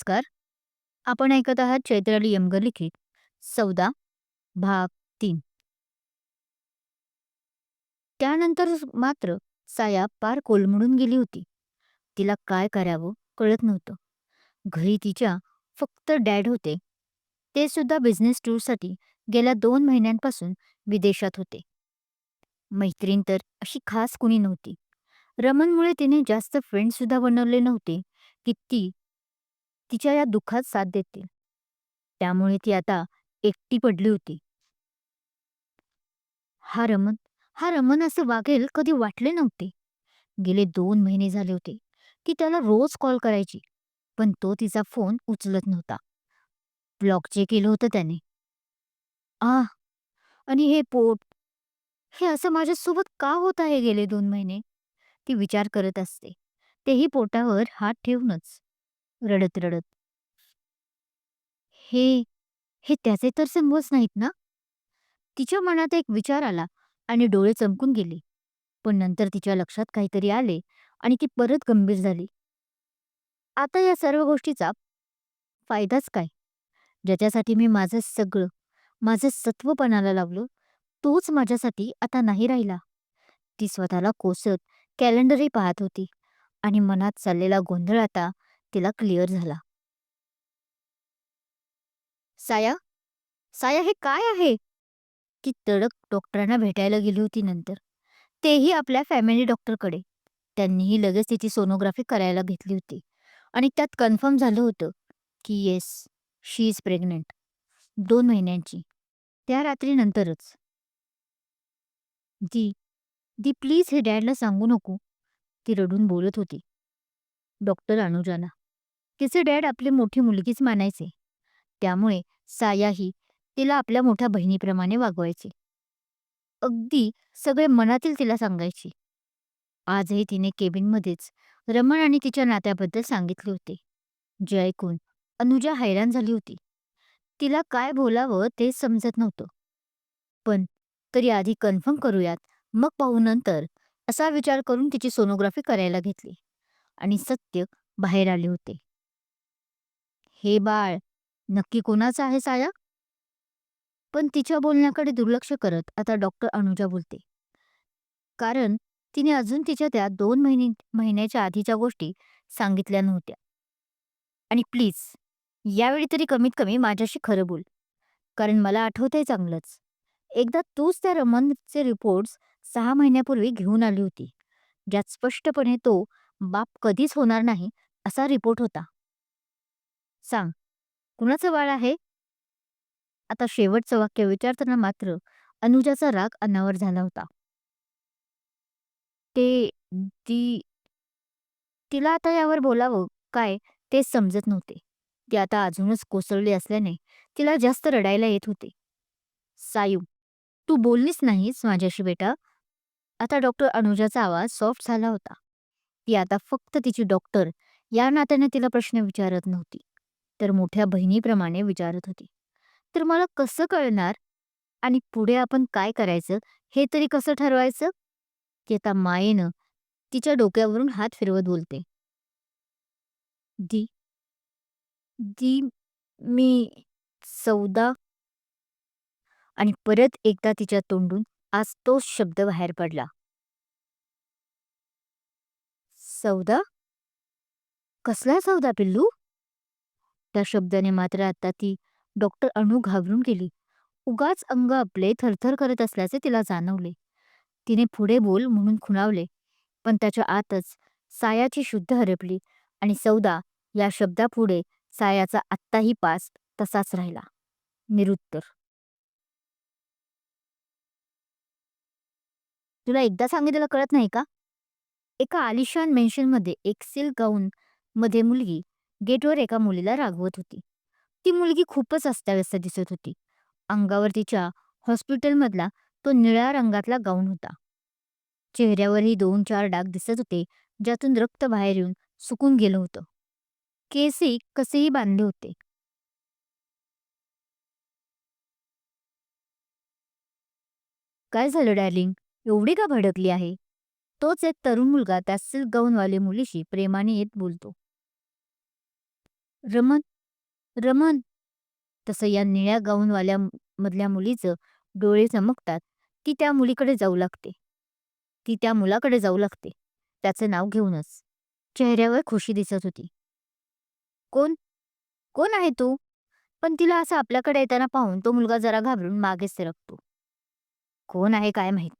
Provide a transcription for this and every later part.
नमस्कार. आपण ऐकत आहात चैत्राली यमगर लिखित चौदा भाग तीन. त्यानंतर मात्र साया पार कोलमडून गेली होती. तिला काय करावं कळत नव्हतं. घरी तिच्या फक्त डॅड होते. ते सुद्धा बिझनेस टूरसाठी गेल्या दोन महिन्यांपासून विदेशात होते. मैत्रीण तर अशी खास कुणी नव्हती. रमनमुळे तिने जास्त फ्रेंड सुद्धा बनवले नव्हते की ती तिच्या या दुःखात साथ देतील. त्यामुळे ती आता एकटी पडली होती. हा रमन हा रमन असं वागेल कधी वाटले नव्हते. गेले दोन महिने झाले होते. की त्याला रोज कॉल करायची पण तो तिचा फोन उचलत नव्हता. ब्लॉक जे केलं होतं त्याने. आ आणि हे पोट हे असं माझ्यासोबत का होत आहे गेले दोन महिने? ती विचार करत असते. तेही पोटावर हात ठेवूनच. रडत रडत. हे हे त्याचे तर संभवच नाहीत ना? तिच्या मनात एक विचार आला आणि डोळे चमकून गेले. पण नंतर तिच्या लक्षात काहीतरी आले आणि ती परत गंभीर झाली. आता या सर्व गोष्टीचा फायदाच काय? ज्याच्यासाठी मी माझं सगळं माझं सत्व पणाला लावलं तोच माझ्यासाठी आता नाही राहिला. ती स्वतःला कोसत कॅलेंडरही पाहत होती आणि मनात चाललेला गोंधळ आता तिला क्लिअर झाला. साया साया हे काय आहे? ती तडक डॉक्टरांना भेटायला गेली होती नंतर. तेही आपल्या फॅमिली डॉक्टरकडे. त्यांनीही लगेच तिची सोनोग्राफी करायला घेतली होती. आणि त्यात कन्फर्म झालं होतं की येस शी इज प्रेग्नंट. दोन महिन्यांची. त्या रात्री नंतरच. दी दी प्लीज हे डॅडला सांगू नको ती रडून बोलत होती. डॉक्टर अनुजाना तिचे डॅड आपली मोठी मुलगीच मानायचे. त्यामुळे सायाही तिला आपल्या मोठ्या बहिणीप्रमाणे वागवायची. अगदी सगळे मनातील तिला सांगायची. आजही तिने केबिनमध्येच रमण आणि तिच्या नात्याबद्दल सांगितले होते. जे ऐकून अनुजा हैराण झाली होती. तिला काय बोलावं ते समजत नव्हतं. पण तरी आधी कन्फर्म करूयात मग पाहू नंतर असा विचार करून तिची सोनोग्राफी करायला घेतली. आणि सत्य बाहेर आले होते. हे बाळ नक्की कोणाचं आहे साया? पण तिच्या बोलण्याकडे दुर्लक्ष करत आता डॉक्टर अनुजा बोलते. कारण तिने अजून तिच्या त्या दोन महिने महिन्याच्या आधीच्या गोष्टी सांगितल्या नव्हत्या. आणि प्लीज यावेळी तरी कमीत कमी माझ्याशी खरं बोल. कारण मला आठवतंय चांगलंच. एकदा तूच त्या रमनचे रिपोर्ट्स सहा महिन्यापूर्वी घेऊन आली होती. ज्यात स्पष्टपणे तो बाप कधीच होणार नाही असा रिपोर्ट होता. सांग. कुणाचं बाळ आहे? आता शेवटचं वाक्य विचारताना मात्र अनुजाचा राग अनावर झाला होता. ते ती तिला आता यावर बोलावं काय ते समजत नव्हते. ती आता अजूनच कोसळली असल्याने तिला जास्त रडायला येत होते. सायू तू बोललीस नाहीस माझ्याशी बेटा. आता डॉक्टर अनुजाचा आवाज सॉफ्ट झाला होता. ती आता फक्त तिची डॉक्टर या नात्याने तिला प्रश्न विचारत नव्हती. तर मोठ्या बहिणीप्रमाणे विचारत होती. तर मला कसं कळणार? आणि पुढे आपण काय करायचं? हे तरी कसं ठरवायचं? ती आता मायेनं तिच्या डोक्यावरून हात फिरवत बोलते. दी दी मी सौदा आणि परत एकदा तिच्या तोंडून आज तोच शब्द बाहेर पडला. सौदा? कसला सौदा पिल्लू? त्या शब्दाने मात्र आता ती डॉक्टर अणू घाबरून गेली. उगाच अंग आपले थरथर करत असल्याचे तिला जाणवले. तिने पुढे बोल म्हणून खुणावले पण त्याच्या आतच सायाची शुद्ध हरपली आणि सौदा या शब्दापुढे सायाचा आत्ताही पास तसाच राहिला. निरुत्तर. तुला एकदा सांगितलेलं कळत नाही का? एका आलिशान मेन्शनमध्ये एक सिल्क गाऊन मध्ये मुलगी गेटवर एका मुलीला रागवत होती. ती मुलगी खूपच अस्ताव्यस्त दिसत होती. अंगावर तिच्या हॉस्पिटलमधला तो निळ्या रंगातला गाऊन होता. चेहऱ्यावरही दोन चार डाग दिसत होते ज्यातून रक्त बाहेर येऊन सुकून गेलं होतं. केसही कसेही बांधले होते. काय झालं डार्लिंग? एवढी का भडकली आहे? तोच एक तरुण मुलगा त्या सिल्क गाऊनवाले मुलीशी प्रेमाने येत बोलतो. रमन रमन. तसं या निळ्या गाऊनवाल्या मधल्या मुलीचं डोळे चमकतात. ती त्या मुलीकडे जाऊ लागते. ती त्या मुलाकडे जाऊ लागते. त्याचं नाव घेऊनच. चेहऱ्यावर खुशी दिसत होती. कोण? कोण आहे तू? पण तिला असं आपल्याकडे येताना पाहून तो मुलगा जरा घाबरून मागेच सरकतो. कोण आहे काय माहीत?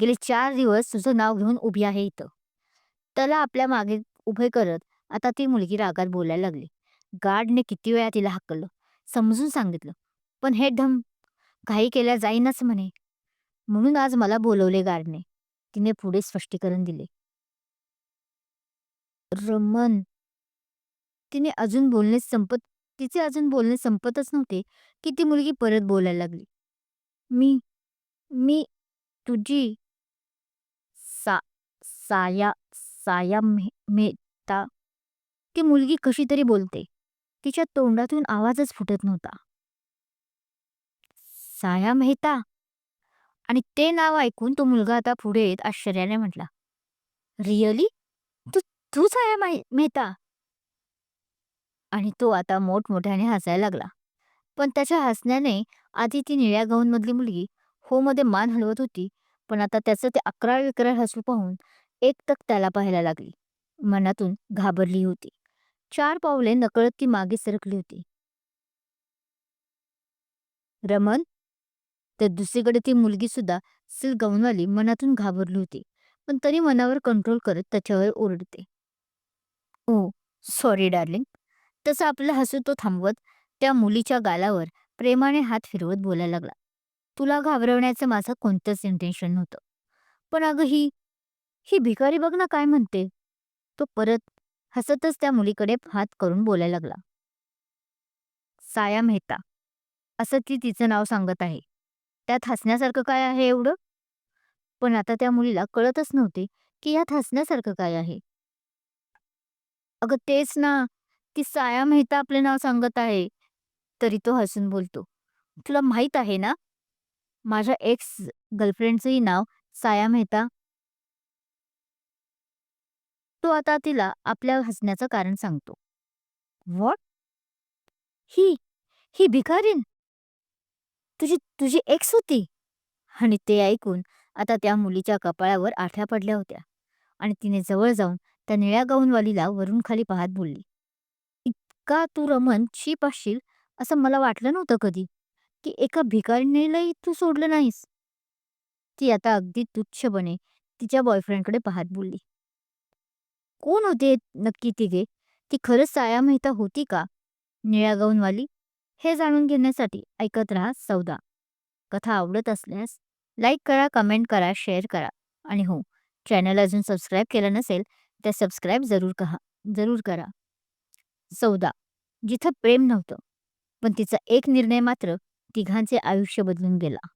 गेले चार दिवस तुझं नाव घेऊन उभी आहे इथं. त्याला आपल्या मागे उभे करत आता ती मुलगी रागात बोलायला लागली. गार्डने किती वेळा तिला हाकललं समजून सांगितलं पण हे ढम काही केल्या जाईनच म्हणे. म्हणून आज मला बोलवले गार्डने तिने पुढे स्पष्टीकरण दिले. रमन. तिने अजून बोलणे संपत तिचे अजून बोलणे संपतच नव्हते की ती मुलगी परत बोलायला लागली. मी मी तुझी सा साया साया मे मेहता. ती मुलगी कशी तरी बोलते. तिच्या तोंडातून आवाजच फुटत नव्हता. साया मेहता. आणि ते नाव ऐकून तो मुलगा आता पुढे येत आश्चर्याने म्हटला रिअली? तू तू साया मेहता? आणि तो आता मोठमोठ्याने हसायला लागला. पण त्याच्या हसण्याने आधी ती निळ्या गाऊनमधली मुलगी हो मध्ये मान हलवत होती पण आता त्याचं ते अकराळ विकराळ हसू पाहून एकटक त्याला पाहायला लागली. मनातून घाबरली होती. चार पावले नकळत ती मागे सरकली होती. रमन तर दुसरीकडे ती मुलगी सुद्धा सिल गाऊनवाली मनातून घाबरली होती पण तरी मनावर कंट्रोल करत त्याच्यावर ओरडते. ओ सॉरी डार्लिंग तसं आपलं हसू तो थांबवत त्या मुलीच्या गालावर प्रेमाने हात फिरवत बोलायला लागला. तुला घाबरवण्याचं माझं कोणतंच इंटेन्शन नव्हतं. पण अगं ही ही भिकारी बघ ना काय म्हणते. तो परत हसतच त्या मुलीकडे हात करून बोलायला लागला. साया मेहता असं ती तिचं नाव सांगत आहे. त्यात हसण्यासारखं काय आहे एवढं? पण आता त्या मुलीला कळतच नव्हते की यात हसण्यासारखं काय आहे. अगं तेच ना ती साया मेहता आपले नाव सांगत आहे. तरी तो हसून बोलतो तुला माहीत आहे ना माझ्या एक्स गर्लफ्रेंडचंही नाव साया मेहता तो आता तिला आपल्या हसण्याचं कारण सांगतो. व्हॉट ही ही भिकारीन तुझी तुझी एक्स होती? आणि ते ऐकून आता त्या मुलीच्या कपाळावर आठ्या पडल्या होत्या. आणि तिने जवळ जाऊन त्या निळ्या गाऊनवालीला वरून खाली पाहत बोलली. इतका तू रमन चीप असशील असं मला वाटलं नव्हतं कधी की एका भिकारीनेलाही तू सोडलं नाहीस. ती आता अगदी तुच्छपणे तिच्या बॉयफ्रेंडकडे पाहत बोलली. कोण होते नक्की तिघे? ती खरंच साया मेहता होती का? निळ्या गाऊनवाली हे जाणून घेण्यासाठी ऐकत राहा सौदा. कथा आवडत असल्यास लाईक करा कमेंट करा शेअर करा. आणि हो चॅनल अजून सबस्क्राईब केलं नसेल तर सबस्क्राईब जरूर कहा जरूर करा. सौदा जिथं प्रेम नव्हतं पण तिचा एक निर्णय मात्र तिघांचे आयुष्य बदलून गेला.